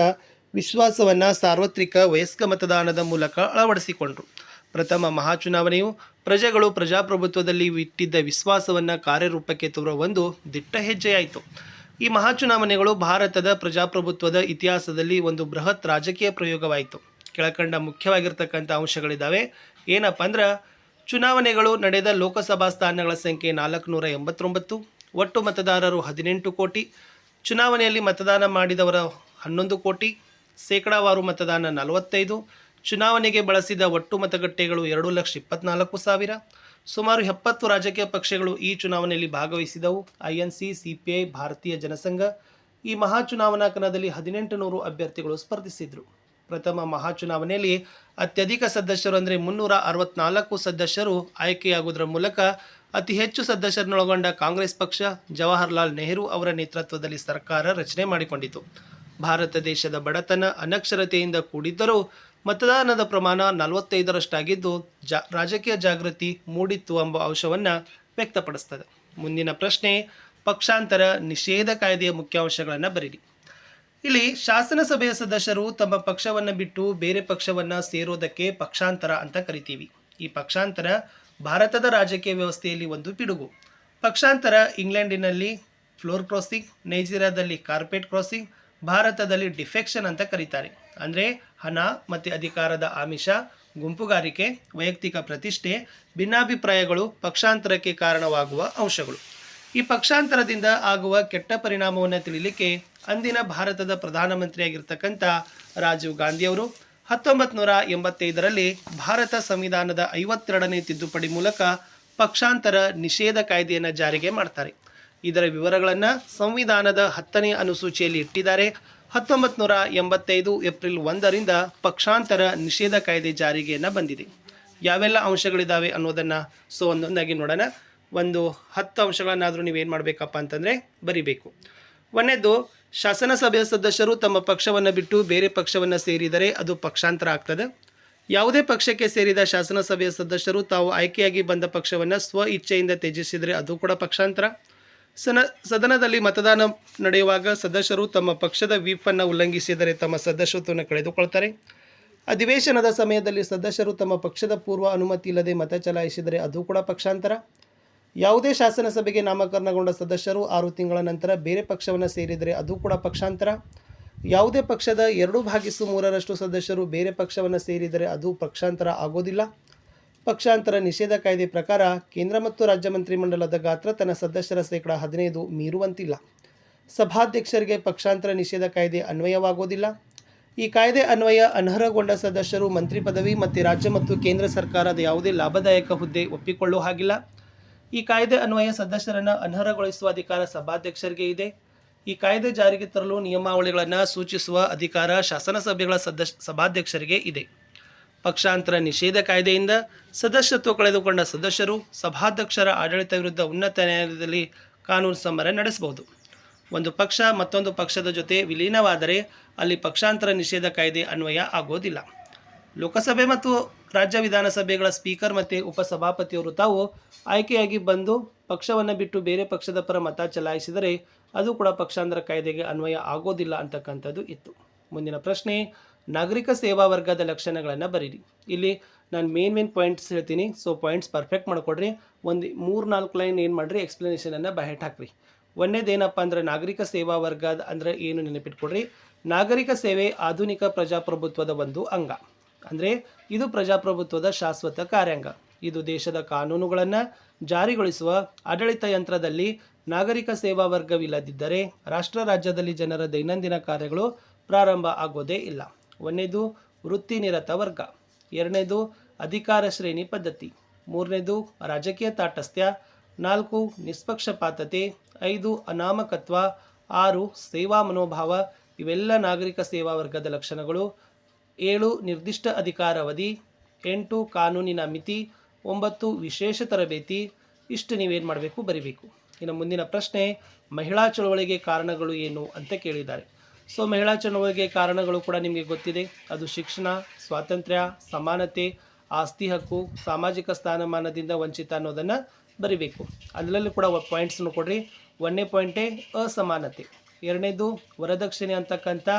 ವಿಶ್ವಾಸವನ್ನು ಸಾರ್ವತ್ರಿಕ ವಯಸ್ಕ ಮತದಾನದ ಮೂಲಕ ಅಳವಡಿಸಿಕೊಂಡರು. ಪ್ರಥಮ ಮಹಾಚುನಾವಣೆಯು ಪ್ರಜೆಗಳು ಪ್ರಜಾಪ್ರಭುತ್ವದಲ್ಲಿ ಇಟ್ಟಿದ್ದ ವಿಶ್ವಾಸವನ್ನು ಕಾರ್ಯರೂಪಕ್ಕೆ ತರುವ ಒಂದು ದಿಟ್ಟ ಹೆಜ್ಜೆಯಾಯಿತು. ಈ ಮಹಾಚುನಾವಣೆಗಳು ಭಾರತದ ಪ್ರಜಾಪ್ರಭುತ್ವದ ಇತಿಹಾಸದಲ್ಲಿ ಒಂದು ಬೃಹತ್ ರಾಜಕೀಯ ಪ್ರಯೋಗವಾಯಿತು. ಕೆಳಕಂಡ ಮುಖ್ಯವಾಗಿರ್ತಕ್ಕಂಥ ಅಂಶಗಳಿದ್ದಾವೆ ಏನಪ್ಪ ಅಂದ್ರೆ, ಚುನಾವಣೆಗಳು ನಡೆದ ಲೋಕಸಭಾ ಸ್ಥಾನಗಳ ಸಂಖ್ಯೆ ನಾಲ್ಕುನೂರ ಎಂಬತ್ತೊಂಬತ್ತು ಒಟ್ಟು ಮತದಾರರು ಹದಿನೆಂಟು ಕೋಟಿ, ಚುನಾವಣೆಯಲ್ಲಿ ಮತದಾನ ಮಾಡಿದವರ ಹನ್ನೊಂದು ಕೋಟಿ, ಶೇಕಡಾವಾರು ಮತದಾನ ನಲವತ್ತೈದು, ಚುನಾವಣೆಗೆ ಬಳಸಿದ ಒಟ್ಟು ಮತಗಟ್ಟೆಗಳು ಎರಡು ಲಕ್ಷ ಇಪ್ಪತ್ನಾಲ್ಕು ಸಾವಿರ. ಸುಮಾರು ಎಪ್ಪತ್ತು ರಾಜಕೀಯ ಪಕ್ಷಗಳು ಈ ಚುನಾವಣೆಯಲ್ಲಿ ಭಾಗವಹಿಸಿದವು. ಐ ಎನ್ ಭಾರತೀಯ ಜನಸಂಘ ಈ ಮಹಾ ಚುನಾವಣಾ ಕಣದಲ್ಲಿ ಹದಿನೆಂಟು ನೂರು ಅಭ್ಯರ್ಥಿಗಳು ಸ್ಪರ್ಧಿಸಿದರು. ಪ್ರಥಮ ಮಹಾಚುನಾವಣೆಯಲ್ಲಿ ಅತ್ಯಧಿಕ ಸದಸ್ಯರು ಅಂದರೆ ಮುನ್ನೂರ ಅರವತ್ನಾಲ್ಕು ಸದಸ್ಯರು ಆಯ್ಕೆಯಾಗುವುದರ ಮೂಲಕ ಅತಿ ಹೆಚ್ಚು ಸದಸ್ಯರನ್ನೊಳಗೊಂಡ ಕಾಂಗ್ರೆಸ್ ಪಕ್ಷ ಜವಾಹರ್ಲಾಲ್ ನೆಹರು ಅವರ ನೇತೃತ್ವದಲ್ಲಿ ಸರ್ಕಾರ ರಚನೆ ಮಾಡಿಕೊಂಡಿತು. ಭಾರತ ದೇಶದ ಬಡತನ ಅನಕ್ಷರತೆಯಿಂದ ಕೂಡಿದ್ದರೂ ಮತದಾನದ ಪ್ರಮಾಣ ನಲವತ್ತೈದರಷ್ಟಾಗಿದ್ದು, ಜಾ, ರಾಜಕೀಯ ಜಾಗೃತಿ ಮೂಡಿತ್ತು ಎಂಬ ಅಂಶವನ್ನು ವ್ಯಕ್ತಪಡಿಸ್ತದೆ. ಮುಂದಿನ ಪ್ರಶ್ನೆ, ಪಕ್ಷಾಂತರ ನಿಷೇಧ ಕಾಯ್ದೆಯ ಮುಖ್ಯಾಂಶಗಳನ್ನು ಬರೀರಿ ಇಲ್ಲಿ ಶಾಸನ ಸಭೆಯ ಸದಸ್ಯರು ತಮ್ಮ ಪಕ್ಷವನ್ನು ಬಿಟ್ಟು ಬೇರೆ ಪಕ್ಷವನ್ನು ಸೇರೋದಕ್ಕೆ ಪಕ್ಷಾಂತರ ಅಂತ ಕರಿತೀವಿ. ಈ ಪಕ್ಷಾಂತರ ಭಾರತದ ರಾಜಕೀಯ ವ್ಯವಸ್ಥೆಯಲ್ಲಿ ಒಂದು ಪಿಡುಗು. ಪಕ್ಷಾಂತರ ಇಂಗ್ಲೆಂಡಿನಲ್ಲಿ ಫ್ಲೋರ್ ಕ್ರಾಸಿಂಗ್ ನೈಜೀರಿಯಾದಲ್ಲಿ ಕಾರ್ಪೆಟ್ ಕ್ರಾಸಿಂಗ್ ಭಾರತದಲ್ಲಿ ಡಿಫೆಕ್ಷನ್ ಅಂತ ಕರೀತಾರೆ. ಅಂದರೆ ಹಣ ಮತ್ತು ಅಧಿಕಾರದ ಆಮಿಷ, ಗುಂಪುಗಾರಿಕೆ, ವೈಯಕ್ತಿಕ ಪ್ರತಿಷ್ಠೆ, ಭಿನ್ನಾಭಿಪ್ರಾಯಗಳು ಪಕ್ಷಾಂತರಕ್ಕೆ ಕಾರಣವಾಗುವ ಅಂಶಗಳು. ಈ ಪಕ್ಷಾಂತರದಿಂದ ಆಗುವ ಕೆಟ್ಟ ಪರಿಣಾಮವನ್ನು ತಿಳಿಲಿಕ್ಕೆ ಅಂದಿನ ಭಾರತದ ಪ್ರಧಾನಮಂತ್ರಿಯಾಗಿರ್ತಕ್ಕಂಥ ರಾಜೀವ್ ಗಾಂಧಿಯವರು ಹತ್ತೊಂಬತ್ತು ನೂರ ಎಂಬತ್ತೈದರಲ್ಲಿ ಭಾರತ ಸಂವಿಧಾನದ ಐವತ್ತೆರಡನೇ ತಿದ್ದುಪಡಿ ಮೂಲಕ ಪಕ್ಷಾಂತರ ನಿಷೇಧ ಕಾಯ್ದೆಯನ್ನು ಜಾರಿಗೆ ಮಾಡ್ತಾರೆ. ಇದರ ವಿವರಗಳನ್ನು ಸಂವಿಧಾನದ ಹತ್ತನೇ ಅನುಸೂಚಿಯಲ್ಲಿ ಇಟ್ಟಿದ್ದಾರೆ. ಹತ್ತೊಂಬತ್ತು ನೂರ ಎಂಬತ್ತೈದು ಏಪ್ರಿಲ್ ಒಂದರಿಂದ ಪಕ್ಷಾಂತರ ನಿಷೇಧ ಕಾಯ್ದೆ ಜಾರಿಗೆಯನ್ನು ಬಂದಿದೆ. ಯಾವೆಲ್ಲ ಅಂಶಗಳಿದ್ದಾವೆ ಅನ್ನೋದನ್ನು ಸೊ ಒಂದೊಂದಾಗಿ ನೋಡೋಣ. ಒಂದು ಹತ್ತು ಅಂಶಗಳನ್ನಾದರೂ ನೀವೇನು ಮಾಡಬೇಕಪ್ಪ ಅಂತಂದರೆ ಬರಿಬೇಕು. ಒಂದನೇದು ಶಾಸನಸಭೆಯ ಸದಸ್ಯರು ತಮ್ಮ ಪಕ್ಷವನ್ನು ಬಿಟ್ಟು ಬೇರೆ ಪಕ್ಷವನ್ನು ಸೇರಿದರೆ ಅದು ಪಕ್ಷಾಂತರ ಆಗ್ತದೆ. ಯಾವುದೇ ಪಕ್ಷಕ್ಕೆ ಸೇರಿದ ಶಾಸನಸಭೆಯ ಸದಸ್ಯರು ತಾವು ಆಯ್ಕೆಯಾಗಿ ಬಂದ ಪಕ್ಷವನ್ನು ಸ್ವ ಇಚ್ಛೆಯಿಂದ ತ್ಯಜಿಸಿದರೆ ಅದು ಕೂಡ ಪಕ್ಷಾಂತರ. ಸನ, ಸದನದಲ್ಲಿ ಮತದಾನ ನಡೆಯುವಾಗ ಸದಸ್ಯರು ತಮ್ಮ ಪಕ್ಷದ ವೀಪನ್ನು ಉಲ್ಲಂಘಿಸಿದರೆ ತಮ್ಮ ಸದಸ್ಯತ್ವವನ್ನು ಕಳೆದುಕೊಳ್ತಾರೆ. ಅಧಿವೇಶನದ ಸಮಯದಲ್ಲಿ ಸದಸ್ಯರು ತಮ್ಮ ಪಕ್ಷದ ಪೂರ್ವ ಅನುಮತಿ ಇಲ್ಲದೆ ಮತ ಚಲಾಯಿಸಿದರೆ ಅದು ಕೂಡ ಪಕ್ಷಾಂತರ. ಯಾವುದೇ ಶಾಸನಸಭೆಗೆ ನಾಮಕರಣಗೊಂಡ ಸದಸ್ಯರು ಆರು ತಿಂಗಳ ನಂತರ ಬೇರೆ ಪಕ್ಷವನ್ನು ಸೇರಿದರೆ ಅದು ಕೂಡ ಪಕ್ಷಾಂತರ. ಯಾವುದೇ ಪಕ್ಷದ ಎರಡು ಭಾಗಿಸು ಮೂರರಷ್ಟು ಸದಸ್ಯರು ಬೇರೆ ಪಕ್ಷವನ್ನು ಸೇರಿದರೆ ಅದು ಪಕ್ಷಾಂತರ ಆಗೋದಿಲ್ಲ. ಪಕ್ಷಾಂತರ ನಿಷೇಧ ಕಾಯ್ದೆ ಪ್ರಕಾರ ಕೇಂದ್ರ ಮತ್ತು ರಾಜ್ಯ ಮಂತ್ರಿಮಂಡಲದ ಗಾತ್ರ ತನ್ನ ಸದಸ್ಯರ ಶೇಕಡ ಹದಿನೈದು ಮೀರುವಂತಿಲ್ಲ. ಸಭಾಧ್ಯಕ್ಷರಿಗೆ ಪಕ್ಷಾಂತರ ನಿಷೇಧ ಕಾಯ್ದೆ ಅನ್ವಯವಾಗೋದಿಲ್ಲ. ಈ ಕಾಯ್ದೆ ಅನ್ವಯ ಅನರ್ಹಗೊಂಡ ಸದಸ್ಯರು ಮಂತ್ರಿ ಪದವಿ ಮತ್ತು ರಾಜ್ಯ ಮತ್ತು ಕೇಂದ್ರ ಸರ್ಕಾರದ ಯಾವುದೇ ಲಾಭದಾಯಕ ಹುದ್ದೆ ಒಪ್ಪಿಕೊಳ್ಳುವ ಹಾಗಿಲ್ಲ. ಈ ಕಾಯ್ದೆ ಅನ್ವಯ ಸದಸ್ಯರನ್ನು ಅನರ್ಹಗೊಳಿಸುವ ಅಧಿಕಾರ ಸಭಾಧ್ಯಕ್ಷರಿಗೆ ಇದೆ. ಈ ಕಾಯ್ದೆ ಜಾರಿಗೆ ತರಲು ನಿಯಮಾವಳಿಗಳನ್ನು ಸೂಚಿಸುವ ಅಧಿಕಾರ ಶಾಸನಸಭೆಗಳ ಸದಸ್ಯ ಸಭಾಧ್ಯಕ್ಷರಿಗೆ ಇದೆ. ಪಕ್ಷಾಂತರ ನಿಷೇಧ ಕಾಯ್ದೆಯಿಂದ ಸದಸ್ಯತ್ವ ಕಳೆದುಕೊಂಡ ಸದಸ್ಯರು ಸಭಾಧ್ಯಕ್ಷರ ಆಡಳಿತ ವಿರುದ್ಧ ಉನ್ನತ ನ್ಯಾಯಾಲಯದಲ್ಲಿ ಕಾನೂನು ಸಮರ ನಡೆಸಬಹುದು. ಒಂದು ಪಕ್ಷ ಮತ್ತೊಂದು ಪಕ್ಷದ ಜೊತೆ ವಿಲೀನವಾದರೆ ಅಲ್ಲಿ ಪಕ್ಷಾಂತರ ನಿಷೇಧ ಕಾಯ್ದೆ ಅನ್ವಯ ಆಗೋದಿಲ್ಲ. ಲೋಕಸಭೆ ಮತ್ತು ರಾಜ್ಯ ವಿಧಾನಸಭೆಗಳ ಸ್ಪೀಕರ್ ಮತ್ತು ಉಪಸಭಾಪತಿಯವರು ತಾವು ಆಯ್ಕೆಯಾಗಿ ಬಂದು ಪಕ್ಷವನ್ನು ಬಿಟ್ಟು ಬೇರೆ ಪಕ್ಷದ ಪರ ಮತ ಚಲಾಯಿಸಿದರೆ ಅದು ಕೂಡ ಪಕ್ಷಾಂತರ ಕಾಯ್ದೆಗೆ ಅನ್ವಯ ಆಗೋದಿಲ್ಲ ಅಂತಕ್ಕಂಥದ್ದು ಇತ್ತು. ಮುಂದಿನ ಪ್ರಶ್ನೆ, ನಾಗರಿಕ ಸೇವಾ ವರ್ಗದ ಲಕ್ಷಣಗಳನ್ನು ಬರೀರಿ. ಇಲ್ಲಿ ನಾನು ಮೇನ್ ಮೇನ್ ಪಾಯಿಂಟ್ಸ್ ಹೇಳ್ತೀನಿ. ಸೊ ಪಾಯಿಂಟ್ಸ್ ಪರ್ಫೆಕ್ಟ್ ಮಾಡಿಕೊಡ್ರಿ. ಒಂದು ಮೂರು ನಾಲ್ಕು ಲೈನ್ ಏನು ಮಾಡಿರಿ? ಎಕ್ಸ್ಪ್ಲನೇಷನನ್ನು ಬಹೆಟ್ ಹಾಕ್ರಿ. ಒಂದೇದೇನಪ್ಪ ಅಂದ್ರೆ ನಾಗರಿಕ ಸೇವಾ ವರ್ಗದ ಅಂದರೆ ಏನು ನೆನಪಿಟ್ಕೊಡ್ರಿ? ನಾಗರಿಕ ಸೇವೆ ಆಧುನಿಕ ಪ್ರಜಾಪ್ರಭುತ್ವದ ಒಂದು ಅಂಗ. ಅಂದರೆ ಇದು ಪ್ರಜಾಪ್ರಭುತ್ವದ ಶಾಶ್ವತ ಕಾರ್ಯಾಂಗ. ಇದು ದೇಶದ ಕಾನೂನುಗಳನ್ನು ಜಾರಿಗೊಳಿಸುವ ಆಡಳಿತ ಯಂತ್ರದಲ್ಲಿ ನಾಗರಿಕ ಸೇವಾ ವರ್ಗವಿಲ್ಲದಿದ್ದರೆ ರಾಷ್ಟ್ರ ರಾಜ್ಯದಲ್ಲಿ ಜನರ ದೈನಂದಿನ ಕಾರ್ಯಗಳು ಪ್ರಾರಂಭ ಆಗೋದೇ ಇಲ್ಲ. ಒಂದನೇದು ವೃತ್ತಿ ನಿರತ ವರ್ಗ. ಎರಡನೇದು ಅಧಿಕಾರ ಶ್ರೇಣಿ ಪದ್ಧತಿ. ಮೂರನೇದು ರಾಜಕೀಯ ತಾಟಸ್ಥ್ಯ. ನಾಲ್ಕು ನಿಷ್ಪಕ್ಷಪಾತತೆ. ಐದು ಅನಾಮಕತ್ವ. ಆರು ಸೇವಾ ಮನೋಭಾವ. ಇವೆಲ್ಲ ನಾಗರಿಕ ಸೇವಾ ವರ್ಗದ ಲಕ್ಷಣಗಳು. ಏಳು ನಿರ್ದಿಷ್ಟ ಅಧಿಕಾರಾವಧಿ, ಎಂಟು ಕಾನೂನಿನ ಮಿತಿ, ಒಂಬತ್ತು ವಿಶೇಷ ತರಬೇತಿ, ಇಷ್ಟು ನೀವೇನು ಮಾಡಬೇಕು, ಬರಿಬೇಕು. ಇನ್ನು ಮುಂದಿನ ಪ್ರಶ್ನೆ, ಮಹಿಳಾ ಚಳವಳಿಗೆ ಕಾರಣಗಳು ಏನು ಅಂತ ಕೇಳಿದ್ದಾರೆ. ಸೊ, ಮಹಿಳಾ ಚಳವಳಿಗೆ ಕಾರಣಗಳು ಕೂಡ ನಿಮಗೆ ಗೊತ್ತಿದೆ. ಅದು ಶಿಕ್ಷಣ, ಸ್ವಾತಂತ್ರ್ಯ, ಸಮಾನತೆ, ಆಸ್ತಿ ಹಕ್ಕು, ಸಾಮಾಜಿಕ ಸ್ಥಾನಮಾನದಿಂದ ವಂಚಿತ ಅನ್ನೋದನ್ನು ಬರಿಬೇಕು. ಅದರಲ್ಲೂ ಕೂಡ ಪಾಯಿಂಟ್ಸ್ನು ಕೊಡ್ರಿ. ಒಂದನೇ ಪಾಯಿಂಟೇ ಅಸಮಾನತೆ. ಎರಡನೇದು ವರದಕ್ಷಿಣೆ ಅಂತಕ್ಕಂಥ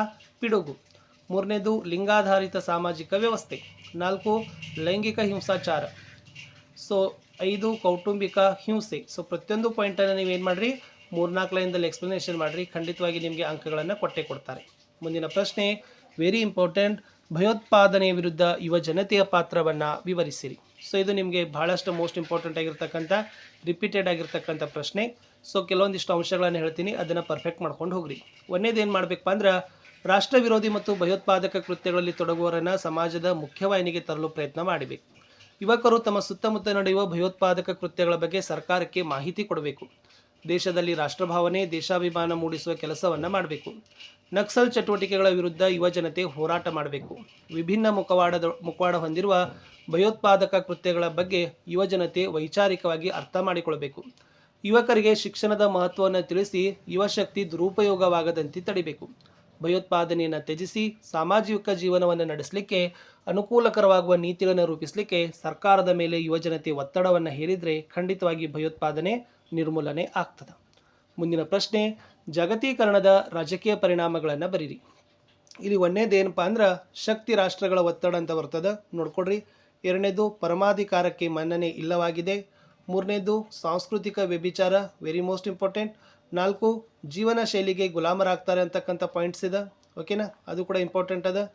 ಪಿಡುಗು. ಮೂರನೇದು ಲಿಂಗಾಧಾರಿತ ಸಾಮಾಜಿಕ ವ್ಯವಸ್ಥೆ. ನಾಲ್ಕು, ಲೈಂಗಿಕ ಹಿಂಸಾಚಾರ. ಸೊ, ಐದು, ಕೌಟುಂಬಿಕ ಹಿಂಸೆ. ಸೊ, ಪ್ರತಿಯೊಂದು ಪಾಯಿಂಟನ್ನು ನೀವೇನು ಮಾಡಿರಿ? ಮೂರ್ನಾಲ್ಕು ಲೈನ್ದಲ್ಲಿ ಎಕ್ಸ್ಪ್ಲನೇಷನ್ ಮಾಡಿರಿ. ಖಂಡಿತವಾಗಿ ನಿಮಗೆ ಅಂಕಗಳನ್ನು ಕೊಟ್ಟೆ ಕೊಡ್ತಾರೆ. ಮುಂದಿನ ಪ್ರಶ್ನೆ ವೆರಿ ಇಂಪಾರ್ಟೆಂಟ್ ಭಯೋತ್ಪಾದನೆಯ ವಿರುದ್ಧ ಯುವ ಜನತೆಯ ಪಾತ್ರವನ್ನು ವಿವರಿಸಿರಿ. ಸೊ, ಇದು ನಿಮಗೆ ಬಹಳಷ್ಟು ಮೋಸ್ಟ್ ಇಂಪಾರ್ಟೆಂಟ್ ಆಗಿರ್ತಕ್ಕಂಥ ರಿಪೀಟೆಡ್ ಆಗಿರ್ತಕ್ಕಂಥ ಪ್ರಶ್ನೆ. ಸೊ, ಕೆಲವೊಂದಿಷ್ಟು ಅಂಶಗಳನ್ನು ಹೇಳ್ತೀನಿ. ಅದನ್ನು ಪರ್ಫೆಕ್ಟ್ ಮಾಡ್ಕೊಂಡು ಹೋಗ್ರಿ. ಒಂದೇದು ಏನು ಮಾಡಬೇಕಪ್ಪ ಅಂದ್ರೆ ರಾಷ್ಟ್ರ ವಿರೋಧಿ ಮತ್ತು ಭಯೋತ್ಪಾದಕ ಕೃತ್ಯಗಳಲ್ಲಿ ತೊಡಗುವವರನ್ನು ಸಮಾಜದ ಮುಖ್ಯವಾಹಿನಿಗೆ ತರಲು ಪ್ರಯತ್ನ ಮಾಡಬೇಕು ಯುವಕರು ತಮ್ಮ ಸುತ್ತಮುತ್ತ ನಡೆಯುವ ಭಯೋತ್ಪಾದಕ ಕೃತ್ಯಗಳ ಬಗ್ಗೆ ಸರ್ಕಾರಕ್ಕೆ ಮಾಹಿತಿ ಕೊಡಬೇಕು. ದೇಶದಲ್ಲಿ ರಾಷ್ಟ್ರಭಾವನೆ, ದೇಶಾಭಿಮಾನ ಮೂಡಿಸುವ ಕೆಲಸವನ್ನು ಮಾಡಬೇಕು. ನಕ್ಸಲ್ ಚಟುವಟಿಕೆಗಳ ವಿರುದ್ಧ ಯುವ ಜನತೆ ಹೋರಾಟ ಮಾಡಬೇಕು. ವಿಭಿನ್ನ ಮುಖವಾಡದ, ಮುಖವಾಡ ಹೊಂದಿರುವ ಭಯೋತ್ಪಾದಕ ಕೃತ್ಯಗಳ ಬಗ್ಗೆ ಯುವ ಜನತೆ ವೈಚಾರಿಕವಾಗಿ ಅರ್ಥ ಮಾಡಿಕೊಳ್ಳಬೇಕು ಯುವಕರಿಗೆ ಶಿಕ್ಷಣದ ಮಹತ್ವವನ್ನು ತಿಳಿಸಿ ಯುವಶಕ್ತಿ ದುರುಪಯೋಗವಾಗದಂತೆ ತಡಿಬೇಕು. ಭಯೋತ್ಪಾದನೆಯನ್ನು ತ್ಯಜಿಸಿ ಸಾಮಾಜಿಕ ಜೀವನವನ್ನು ನಡೆಸಲಿಕ್ಕೆ, ಅನುಕೂಲಕರವಾಗುವ ನೀತಿಗಳನ್ನು ರೂಪಿಸಲಿಕ್ಕೆ ಸರ್ಕಾರದ ಮೇಲೆ ಯುವಜನತೆ ಒತ್ತಡವನ್ನು ಹೇರಿದರೆ ಖಂಡಿತವಾಗಿ ಭಯೋತ್ಪಾದನೆ ನಿರ್ಮೂಲನೆ ಆಗ್ತದೆ. ಮುಂದಿನ ಪ್ರಶ್ನೆ, ಜಾಗತೀಕರಣದ ರಾಜಕೀಯ ಪರಿಣಾಮಗಳನ್ನು ಬರೀರಿ. ಇಲ್ಲಿ ಒಂದೇದೇನಪ್ಪ ಅಂದ್ರೆ, ಶಕ್ತಿ ರಾಷ್ಟ್ರಗಳ ಒತ್ತಡ ಅಂತ ಬರ್ತದೆ ನೋಡ್ಕೊಡ್ರಿ ಎರಡನೇದು, ಪರಮಾಧಿಕಾರಕ್ಕೆ ಮನ್ನಣೆ ಇಲ್ಲವಾಗಿದೆ. ಮೂರನೇದು, ಸಾಂಸ್ಕೃತಿಕ ವ್ಯಭಿಚಾರ ವೆರಿ ಮೋಸ್ಟ್ ಇಂಪಾರ್ಟೆಂಟ್ ನಾಲ್ಕು, ಜೀವನ ಶೈಲಿಗೆ ಗುಲಾಮರಾಗ್ತಾರೆ ಅಂತಕ್ಕಂಥ ಪಾಯಿಂಟ್ಸ್ ಇದೆ. ಓಕೆನಾ ಅದು ಕೂಡ ಇಂಪಾರ್ಟೆಂಟ್ ಅದ.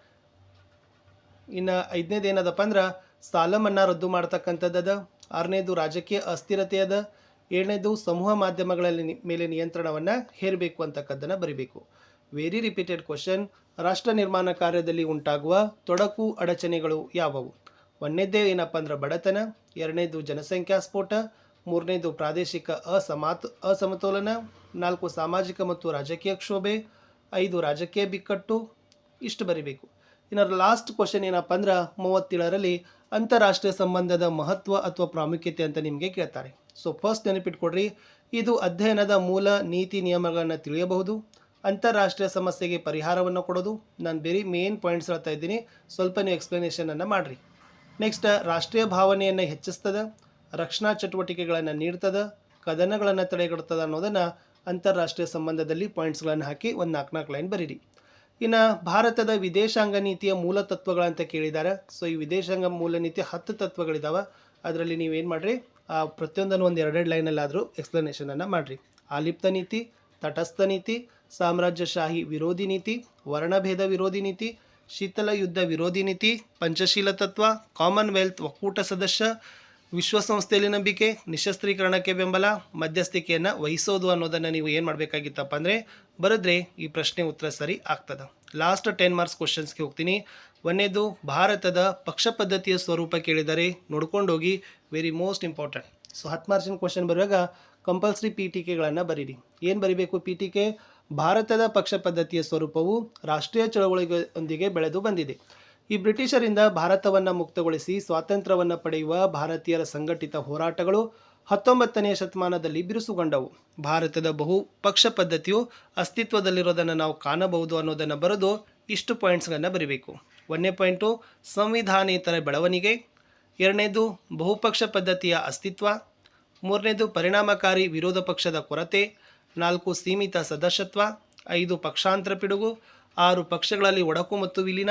ಇನ್ನು ಐದನೇದು ಏನದಪ್ಪ ಅಂದ್ರೆ ಸಾಲ ಮನ್ನಾ ರದ್ದು ಮಾಡ್ತಕ್ಕಂಥದ್ದು ಅದ. ಆರನೇದು ರಾಜಕೀಯ ಅಸ್ಥಿರತೆ ಅದ. ಏಳನೇದು ಸಮೂಹ ಮಾಧ್ಯಮಗಳಲ್ಲಿ ಮೇಲೆ ನಿಯಂತ್ರಣವನ್ನು ಹೇರಬೇಕು ಅಂತಕ್ಕದ್ದನ್ನು ಬರಿಬೇಕು. ವೆರಿ ರಿಪೀಟೆಡ್ ಕ್ವಶನ್ ರಾಷ್ಟ್ರ ನಿರ್ಮಾಣ ಕಾರ್ಯದಲ್ಲಿ ಉಂಟಾಗುವ ತೊಡಕು, ಅಡಚಣೆಗಳು ಯಾವುವು? ಒಂದನೇದೇ ಏನಪ್ಪ ಅಂದ್ರೆ ಬಡತನ, ಎರಡನೇದು ಜನಸಂಖ್ಯಾ ಸ್ಫೋಟ ಮೂರನೇದು ಪ್ರಾದೇಶಿಕ ಅಸಮಾತ್, ಅಸಮತೋಲನ, ನಾಲ್ಕು ಸಾಮಾಜಿಕ ಮತ್ತು ರಾಜಕೀಯ ಕ್ಷೋಭೆ, ಐದು ರಾಜಕೀಯ ಬಿಕ್ಕಟ್ಟು, ಇಷ್ಟು ಬರಿಬೇಕು. ಇನ್ನು ಲಾಸ್ಟ್ ಕ್ವಶನ್ ಏನಪ್ಪ ಅಂದ್ರೆ ಮೂವತ್ತೇಳರಲ್ಲಿ ಅಂತಾರಾಷ್ಟ್ರೀಯ ಸಂಬಂಧದ ಮಹತ್ವ ಅಥವಾ ಪ್ರಾಮುಖ್ಯತೆ ಅಂತ ನಿಮಗೆ ಕೇಳ್ತಾರೆ. ಸೊ ಫಸ್ಟ್ ನೆನಪಿಟ್ಕೊಡ್ರಿ, ಇದು ಅಧ್ಯಯನದ ಮೂಲ ನೀತಿ ನಿಯಮಗಳನ್ನು ತಿಳಿಯಬಹುದು. ಅಂತಾರಾಷ್ಟ್ರೀಯ ಸಮಸ್ಯೆಗೆ ಪರಿಹಾರವನ್ನು ಕೊಡೋದು. ನಾನು ಬೇರೆ ಮೇನ್ ಪಾಯಿಂಟ್ಸ್ ಹೇಳ್ತಾ ಇದ್ದೀನಿ. ಸ್ವಲ್ಪ ನೀವು ಎಕ್ಸ್ಪ್ಲನೇಷನನ್ನು ಮಾಡಿರಿ. ನೆಕ್ಸ್ಟ್ ರಾಷ್ಟ್ರೀಯ ಭಾವನೆಯನ್ನು ಹೆಚ್ಚಿಸ್ತದೆ. ರಕ್ಷಣಾ ಚಟುವಟಿಕೆಗಳನ್ನು ನೀಡ್ತದೆ, ಕದನಗಳನ್ನು ತಡೆಗಟ್ತದೆ ಅನ್ನೋದನ್ನು ಅಂತಾರಾಷ್ಟ್ರೀಯ ಸಂಬಂಧದಲ್ಲಿ ಪಾಯಿಂಟ್ಸ್ಗಳನ್ನು ಹಾಕಿ ಒಂದು ನಾಲ್ಕು ನಾಲ್ಕು ಲೈನ್ ಬರೀರಿ. ಇನ್ನು ಭಾರತದ ವಿದೇಶಾಂಗ ನೀತಿಯ ಮೂಲ ತತ್ವಗಳಂತ ಕೇಳಿದ್ದಾರೆ ಸೊ ಈ ವಿದೇಶಾಂಗ ಮೂಲ ನೀತಿ ಹತ್ತು ತತ್ವಗಳಿದ್ದಾವೆ ಅದರಲ್ಲಿ ನೀವೇನು ಮಾಡಿರಿ? ಆ ಪ್ರತಿಯೊಂದನ್ನು ಒಂದು ಎರಡೆರಡು ಲೈನಲ್ಲಾದರೂ ಎಕ್ಸ್ಪ್ಲನೇಷನನ್ನು ಮಾಡಿರಿ. ಆಲಿಪ್ತ ನೀತಿ, ತಟಸ್ಥ ನೀತಿ, ಸಾಮ್ರಾಜ್ಯಶಾಹಿ ವಿರೋಧಿ ನೀತಿ, ವರ್ಣಭೇದ ವಿರೋಧಿ ನೀತಿ, ಶೀತಲ ಯುದ್ಧ ವಿರೋಧಿ ನೀತಿ, ಪಂಚಶೀಲ ತತ್ವ, ಕಾಮನ್ವೆಲ್ತ್ ಒಕ್ಕೂಟ ಸದಸ್ಯ ವಿಶ್ವಸಂಸ್ಥೆಯಲ್ಲಿ ನಂಬಿಕೆ, ನಿಶಸ್ತ್ರೀಕರಣಕ್ಕೆ ಬೆಂಬಲ, ಮಧ್ಯಸ್ಥಿಕೆಯನ್ನು ವಹಿಸೋದು ಅನ್ನೋದನ್ನು ನೀವು ಏನು ಮಾಡಬೇಕಾಗಿತ್ತಪ್ಪ ಅಂದರೆ, ಬರೆದ್ರೆ ಈ ಪ್ರಶ್ನೆ ಉತ್ತರ ಸರಿ ಆಗ್ತದೆ. ಲಾಸ್ಟ್ ಟೆನ್ ಮಾರ್ಕ್ಸ್ ಕ್ವಶನ್ಸ್ಗೆ ಹೋಗ್ತೀನಿ. ಒಂದೇದು, ಭಾರತದ ಪಕ್ಷ ಪದ್ಧತಿಯ ಸ್ವರೂಪ ಕೇಳಿದರೆ ನೋಡ್ಕೊಂಡೋಗಿ ವೆರಿ ಮೋಸ್ಟ್ ಇಂಪಾರ್ಟೆಂಟ್ ಸೊ ಹತ್ತು ಮಾರ್ಕ್ಸಿನ ಕ್ವಶನ್ ಬರುವಾಗ ಕಂಪಲ್ಸರಿ ಪಿ ಟಿ ಕೆಗಳನ್ನು ಬರೀರಿ. ಏನು ಬರಿಬೇಕು ಪಿ ಟಿ ಕೆ ಭಾರತದ ಪಕ್ಷ ಪದ್ಧತಿಯ ಸ್ವರೂಪವು ರಾಷ್ಟ್ರೀಯ ಚಳವಳಿಯೊಂದಿಗೆ ಬೆಳೆದು ಬಂದಿದೆ. ಈ ಬ್ರಿಟಿಷರಿಂದ ಭಾರತವನ್ನು ಮುಕ್ತಗೊಳಿಸಿ ಸ್ವಾತಂತ್ರ್ಯವನ್ನು ಪಡೆಯುವ ಭಾರತೀಯರ ಸಂಘಟಿತ ಹೋರಾಟಗಳು ಹತ್ತೊಂಬತ್ತನೆಯ ಶತಮಾನದಲ್ಲಿ ಬಿರುಸುಗೊಂಡವು. ಭಾರತದ ಬಹು ಪಕ್ಷ ಪದ್ಧತಿಯು ಅಸ್ತಿತ್ವದಲ್ಲಿರೋದನ್ನು ನಾವು ಕಾಣಬಹುದು ಅನ್ನೋದನ್ನು ಬರೆದು ಇಷ್ಟು ಪಾಯಿಂಟ್ಸ್ಗಳನ್ನು ಬರೀಬೇಕು. ಒಂದನೇ ಪಾಯಿಂಟು, ಸಂವಿಧಾನೇತರ ಬೆಳವಣಿಗೆ. ಎರಡನೇದು, ಬಹುಪಕ್ಷ ಪದ್ಧತಿಯ ಅಸ್ತಿತ್ವ. ಮೂರನೇದು, ಪರಿಣಾಮಕಾರಿ ವಿರೋಧ ಪಕ್ಷದ ಕೊರತೆ. ನಾಲ್ಕು, ಸೀಮಿತ ಸದಸ್ಯತ್ವ. ಐದು, ಪಕ್ಷಾಂತರ ಪಿಡುಗು. ಆರು, ಪಕ್ಷಗಳಲ್ಲಿ ಒಡಕು ಮತ್ತು ವಿಲೀನ.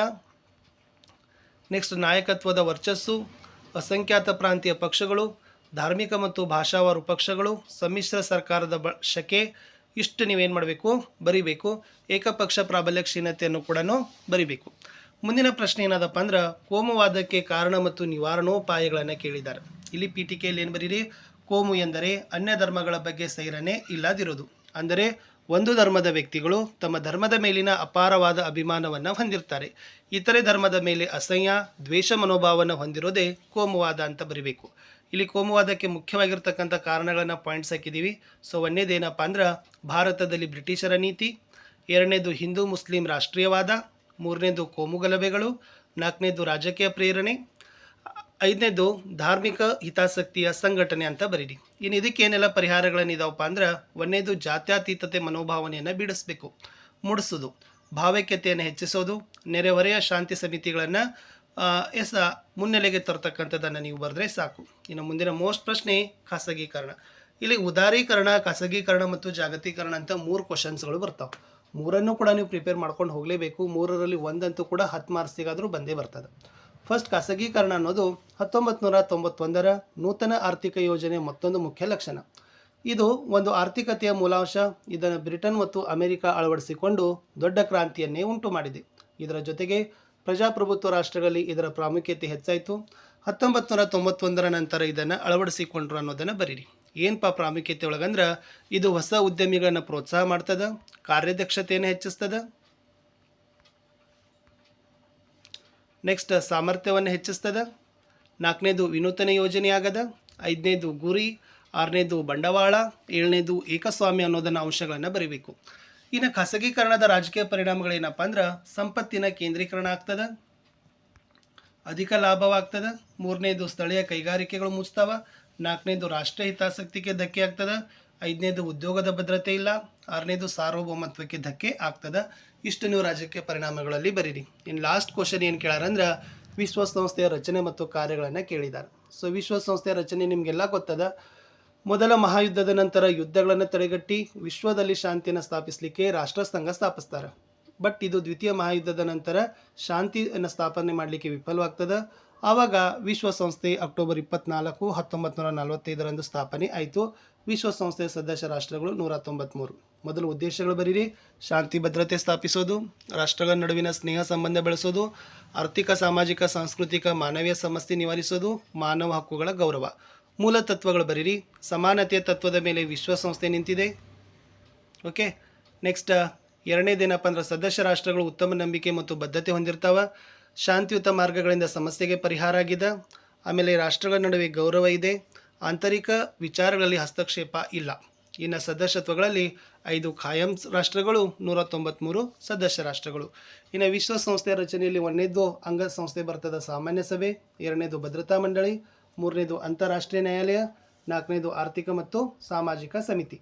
ನೆಕ್ಸ್ಟ್ ನಾಯಕತ್ವದ ವರ್ಚಸ್ಸು, ಅಸಂಖ್ಯಾತ ಪ್ರಾಂತೀಯ ಪಕ್ಷಗಳು, ಧಾರ್ಮಿಕ ಮತ್ತು ಭಾಷಾವಾರು ಪಕ್ಷಗಳು, ಸಮ್ಮಿಶ್ರ ಸರ್ಕಾರದ ಬ, ಶಕೆ, ಇಷ್ಟು ನೀವೇನು ಮಾಡಬೇಕು? ಬರೀಬೇಕು. ಏಕಪಕ್ಷ ಪ್ರಾಬಲ್ಯ ಕ್ಷೀಣತೆಯನ್ನು ಕೂಡ ಬರಿಬೇಕು. ಮುಂದಿನ ಪ್ರಶ್ನೆ ಏನದಪ್ಪ ಅಂದ್ರೆ, ಕೋಮುವಾದಕ್ಕೆ ಕಾರಣ ಮತ್ತು ನಿವಾರಣೋಪಾಯಗಳನ್ನು ಕೇಳಿದ್ದಾರೆ. ಇಲ್ಲಿ ಪೀಠಿಕೆಯಲ್ಲಿ ಏನು ಬರೀರಿ? ಕೋಮು ಎಂದರೆ ಅನ್ಯ ಧರ್ಮಗಳ ಬಗ್ಗೆ ಸೈರನೆ ಇಲ್ಲದಿರೋದು ಅಂದರೆ ಒಂದು ಧರ್ಮದ ವ್ಯಕ್ತಿಗಳು ತಮ್ಮ ಧರ್ಮದ ಮೇಲಿನ ಅಪಾರವಾದ ಅಭಿಮಾನವನ್ನು ಹೊಂದಿರ್ತಾರೆ ಇತರೆ ಧರ್ಮದ ಮೇಲೆ ಅಸಹ್ಯ, ದ್ವೇಷ ಮನೋಭಾವವನ್ನು ಹೊಂದಿರೋದೇ ಕೋಮುವಾದ ಅಂತ ಬರಿಬೇಕು. ಇಲ್ಲಿ ಕೋಮುವಾದಕ್ಕೆ ಮುಖ್ಯವಾಗಿರ್ತಕ್ಕಂಥ ಕಾರಣಗಳನ್ನು ಪಾಯಿಂಟ್ಸ್ ಹಾಕಿದ್ದೀವಿ ಸೊ ಒಂದೇದೇನಪ್ಪ ಅಂದ್ರೆ ಭಾರತದಲ್ಲಿ ಬ್ರಿಟಿಷರ ನೀತಿ, ಎರಡನೇದು ಹಿಂದೂ ಮುಸ್ಲಿಂ ರಾಷ್ಟ್ರೀಯವಾದ, ಮೂರನೇದು ಕೋಮುಗಲಭೆಗಳು ನಾಲ್ಕನೇದು ರಾಜಕೀಯ ಪ್ರೇರಣೆ ಐದನೇದು ಧಾರ್ಮಿಕ ಹಿತಾಸಕ್ತಿಯ ಸಂಘಟನೆ ಅಂತ ಬರೀರಿ. ಇನ್ನು ಇದಕ್ಕೆ ಏನೆಲ್ಲ ಪರಿಹಾರಗಳೇನಿದಾವಪ್ಪ ಅಂದ್ರೆ ಒಂದನೇದು ಜಾತ್ಯತೀತತೆ ಮನೋಭಾವನೆಯನ್ನು ಬಿಡಿಸ್ಬೇಕು. ಮೂಡಿಸೋದು. ಭಾವೈಕ್ಯತೆಯನ್ನು ಹೆಚ್ಚಿಸೋದು. ನೆರೆಹೊರೆಯ ಶಾಂತಿ ಸಮಿತಿಗಳನ್ನು ಎಸ ಮುನ್ನೆಲೆಗೆ ತರ್ತಕ್ಕಂಥದ್ದನ್ನು ನೀವು ಬರೆದ್ರೆ ಸಾಕು. ಇನ್ನು ಮುಂದಿನ ಮೋಸ್ಟ್ ಪ್ರಶ್ನೆ ಖಾಸಗೀಕರಣ. ಇಲ್ಲಿ ಉದಾರೀಕರಣ, ಖಾಸಗೀಕರಣ ಮತ್ತು ಜಾಗತೀಕರಣ ಅಂತ ಮೂರು ಕ್ವಶನ್ಸ್ಗಳು ಬರ್ತಾವೆ. ಮೂರನ್ನು ಕೂಡ ನೀವು ಪ್ರಿಪೇರ್ ಮಾಡ್ಕೊಂಡು ಹೋಗಲೇಬೇಕು. ಮೂರರಲ್ಲಿ ಒಂದಂತೂ ಕೂಡ ಹತ್ತು ಮಾರ್ಕ್ಸಿಗಾದರೂ ಬಂದೇ ಬರ್ತದೆ. ಫಸ್ಟ್ ಖಾಸಗೀಕರಣ ಅನ್ನೋದು ಹತ್ತೊಂಬತ್ತು ನೂರ ತೊಂಬತ್ತೊಂದರ ನೂತನ ಆರ್ಥಿಕ ಯೋಜನೆ ಮತ್ತೊಂದು ಮುಖ್ಯ ಲಕ್ಷಣ. ಇದು ಒಂದು ಆರ್ಥಿಕತೆಯ ಮೂಲಾಂಶ, ಇದನ್ನು ಬ್ರಿಟನ್ ಮತ್ತು ಅಮೆರಿಕ ಅಳವಡಿಸಿಕೊಂಡು ದೊಡ್ಡ ಕ್ರಾಂತಿಯನ್ನೇ ಉಂಟು ಮಾಡಿದೆ. ಇದರ ಜೊತೆಗೆ ಪ್ರಜಾಪ್ರಭುತ್ವ ರಾಷ್ಟ್ರಗಳಲ್ಲಿ ಇದರ ಪ್ರಾಮುಖ್ಯತೆ ಹೆಚ್ಚಾಯಿತು. ಹತ್ತೊಂಬತ್ತು ನೂರ ತೊಂಬತ್ತೊಂದರ ನಂತರ ಇದನ್ನು ಅಳವಡಿಸಿಕೊಂಡ್ರು ಅನ್ನೋದನ್ನು ಬರೀರಿ. ಏನಪ್ಪ ಪ್ರಾಮುಖ್ಯತೆ ಒಳಗಂದ್ರೆ, ಇದು ಹೊಸ ಉದ್ಯಮಿಗಳನ್ನು ಪ್ರೋತ್ಸಾಹ ಮಾಡ್ತದೆ, ಕಾರ್ಯದಕ್ಷತೆಯನ್ನು ಹೆಚ್ಚಿಸ್ತದ ನೆಕ್ಸ್ಟ್ ಸಾಮರ್ಥ್ಯವನ್ನು ಹೆಚ್ಚಿಸ್ತದ. ನಾಲ್ಕನೇದು ವಿನೂತನ ಯೋಜನೆ ಆಗದ ಐದನೇದು ಗುರಿ. ಆರನೇದು ಬಂಡವಾಳ. ಏಳನೇದು ಏಕಸ್ವಾಮ್ಯ ಅನ್ನೋದನ್ನು ಅಂಶಗಳನ್ನು ಬರೀಬೇಕು. ಇನ್ನು ಖಾಸಗೀಕರಣದ ರಾಜಕೀಯ ಪರಿಣಾಮಗಳೇನಪ್ಪ ಅಂದ್ರೆ ಸಂಪತ್ತಿನ ಕೇಂದ್ರೀಕರಣ ಆಗ್ತದೆ. ಅಧಿಕ ಲಾಭವಾಗ್ತದ. ಮೂರನೇದು ಸ್ಥಳೀಯ ಕೈಗಾರಿಕೆಗಳು ಮುಚ್ತಾವ. ನಾಲ್ಕನೇದು ರಾಷ್ಟ್ರೀಯ ಹಿತಾಸಕ್ತಿಗೆ ಧಕ್ಕೆ ಆಗ್ತದ. ಐದನೇದು ಉದ್ಯೋಗದ ಭದ್ರತೆ ಇಲ್ಲ, ಆರನೇದು ಸಾರ್ವಭೌಮತ್ವಕ್ಕೆ ಧಕ್ಕೆ ಆಗ್ತದ. ಇಷ್ಟು ನೀವು ರಾಜಕೀಯ ಪರಿಣಾಮಗಳಲ್ಲಿ ಬರೀರಿ. ಇನ್ನು ಲಾಸ್ಟ್ ಕ್ವಶನ್ ಏನು ಕೇಳಾರಂದ್ರೆ, ವಿಶ್ವಸಂಸ್ಥೆಯ ರಚನೆ ಮತ್ತು ಕಾರ್ಯಗಳನ್ನು ಕೇಳಿದ್ದಾರೆ ಸೊ ವಿಶ್ವಸಂಸ್ಥೆಯ ರಚನೆ ನಿಮಗೆಲ್ಲ ಗೊತ್ತದ. ಮೊದಲ ಮಹಾಯುದ್ಧದ ನಂತರ ಯುದ್ಧಗಳನ್ನು ತಡೆಗಟ್ಟಿ, ವಿಶ್ವದಲ್ಲಿ ಶಾಂತಿಯನ್ನು ಸ್ಥಾಪಿಸಲಿಕ್ಕೆ ರಾಷ್ಟ್ರಸಂಘ ಸ್ಥಾಪಿಸ್ತಾರೆ. ಬಟ್ ಇದು ದ್ವಿತೀಯ ಮಹಾಯುದ್ಧದ ನಂತರ ಶಾಂತಿಯನ್ನು ಸ್ಥಾಪನೆ ಮಾಡಲಿಕ್ಕೆ ವಿಫಲವಾಗ್ತದೆ. ಆವಾಗ ವಿಶ್ವಸಂಸ್ಥೆ ಅಕ್ಟೋಬರ್ ಇಪ್ಪತ್ನಾಲ್ಕು ಹತ್ತೊಂಬತ್ತು ನೂರ ನಲವತ್ತೈದರಂದು ಸ್ಥಾಪನೆ ಆಯಿತು. ವಿಶ್ವಸಂಸ್ಥೆಯ ಸದಸ್ಯ ರಾಷ್ಟ್ರಗಳು ನೂರ ತೊಂಬತ್ತ್ಮೂರು ಮೊದಲು ಉದ್ದೇಶಗಳು ಬರೀರಿ. ಶಾಂತಿ, ಭದ್ರತೆ ಸ್ಥಾಪಿಸೋದು, ರಾಷ್ಟ್ರಗಳ ನಡುವಿನ ಸ್ನೇಹ ಸಂಬಂಧ ಬೆಳೆಸೋದು, ಆರ್ಥಿಕ, ಸಾಮಾಜಿಕ, ಸಾಂಸ್ಕೃತಿಕ, ಮಾನವೀಯ ಸಮಸ್ಯೆ ನಿವಾರಿಸೋದು, ಮಾನವ ಹಕ್ಕುಗಳ ಗೌರವ. ಮೂಲ ತತ್ವಗಳು ಬರೀರಿ. ಸಮಾನತೆಯ ತತ್ವದ ಮೇಲೆ ವಿಶ್ವಸಂಸ್ಥೆ ನಿಂತಿದೆ. ಓಕೆ? ನೆಕ್ಸ್ಟ್ ಎರಡನೇದೇನಪ್ಪ ಅಂದ್ರೆ ಸದಸ್ಯ ರಾಷ್ಟ್ರಗಳು ಉತ್ತಮ ನಂಬಿಕೆ ಮತ್ತು ಬದ್ಧತೆ ಹೊಂದಿರ್ತಾವ. ಶಾಂತಿಯುತ ಮಾರ್ಗಗಳಿಂದ ಸಮಸ್ಯೆಗೆ ಪರಿಹಾರ ಆಗಿದೆ. ಆಮೇಲೆ ರಾಷ್ಟ್ರಗಳ ನಡುವೆ ಗೌರವ ಇದೆ. ಆಂತರಿಕ ವಿಚಾರಗಳಲ್ಲಿ ಹಸ್ತಕ್ಷೇಪ ಇಲ್ಲ. ಇನ್ನು ಸದಸ್ಯತ್ವಗಳಲ್ಲಿ ಐದು ಖಾಯಂ ರಾಷ್ಟ್ರಗಳು ನೂರ ತೊಂಬತ್ತ್ಮೂರು ಸದಸ್ಯ ರಾಷ್ಟ್ರಗಳು. ಇನ್ನು ವಿಶ್ವಸಂಸ್ಥೆಯ ರಚನೆಯಲ್ಲಿ ಒಂದನೇದು ಅಂಗಸಂಸ್ಥೆ ಬರ್ತದ ಸಾಮಾನ್ಯ ಸಭೆ, ಎರಡನೇದು ಭದ್ರತಾ ಮಂಡಳಿ, ಮೂರನೇದು ಅಂತಾರಾಷ್ಟ್ರೀಯ ನ್ಯಾಯಾಲಯ, ನಾಲ್ಕನೇದು ಆರ್ಥಿಕ ಮತ್ತು ಸಾಮಾಜಿಕ ಸಮಿತಿ.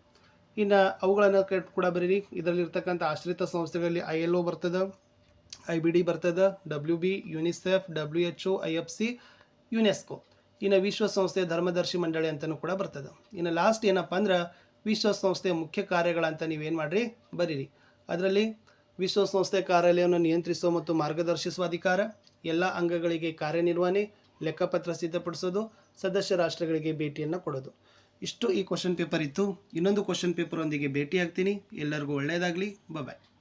ಇನ್ನು ಅವುಗಳನ್ನು ಕೂಡ ಬರೀರಿ. ಇದರಲ್ಲಿರ್ತಕ್ಕಂಥ ಆಶ್ರಿತ ಸಂಸ್ಥೆಗಳಲ್ಲಿ ಐ ಎಲ್ ಒ ಬರ್ತದೆ, ಐ ಬಿ ಡಿ ಬರ್ತದೆ, W B, UNICEF, W H O, I F C, UNESCO. ಇನ್ನು ವಿಶ್ವಸಂಸ್ಥೆ ಧರ್ಮದರ್ಶಿ ಮಂಡಳಿ ಅಂತಲೂ ಕೂಡ ಬರ್ತದೆ. ಇನ್ನು ಲಾಸ್ಟ್ ಏನಪ್ಪ ಅಂದ್ರೆ ವಿಶ್ವಸಂಸ್ಥೆಯ ಮುಖ್ಯ ಕಾರ್ಯಗಳಂತ ನೀವೇನು ಮಾಡಿರಿ? ಬರೀರಿ. ಅದರಲ್ಲಿ ವಿಶ್ವಸಂಸ್ಥೆ ಕಾರ್ಯಾಲಯವನ್ನು ನಿಯಂತ್ರಿಸುವ ಮತ್ತು ಮಾರ್ಗದರ್ಶಿಸುವ ಅಧಿಕಾರ, ಎಲ್ಲ ಅಂಗಗಳಿಗೆ ಕಾರ್ಯನಿರ್ವಹಣೆ, ಲೆಕ್ಕಪತ್ರ ಸಿದ್ಧಪಡಿಸೋದು, ಸದಸ್ಯ ರಾಷ್ಟ್ರಗಳಿಗೆ ಭೇಟಿಯನ್ನು ಕೊಡೋದು. ಇಷ್ಟು ಈ ಕ್ವಶನ್ ಪೇಪರ್ ಇತ್ತು. ಇನ್ನೊಂದು ಕ್ವಶನ್ ಪೇಪರ್ ಒಂದಿಗೆ ಭೇಟಿ ಆಗ್ತೀನಿ ಎಲ್ಲರಿಗೂ ಒಳ್ಳೆಯದಾಗಲಿ. ಬಾಯ್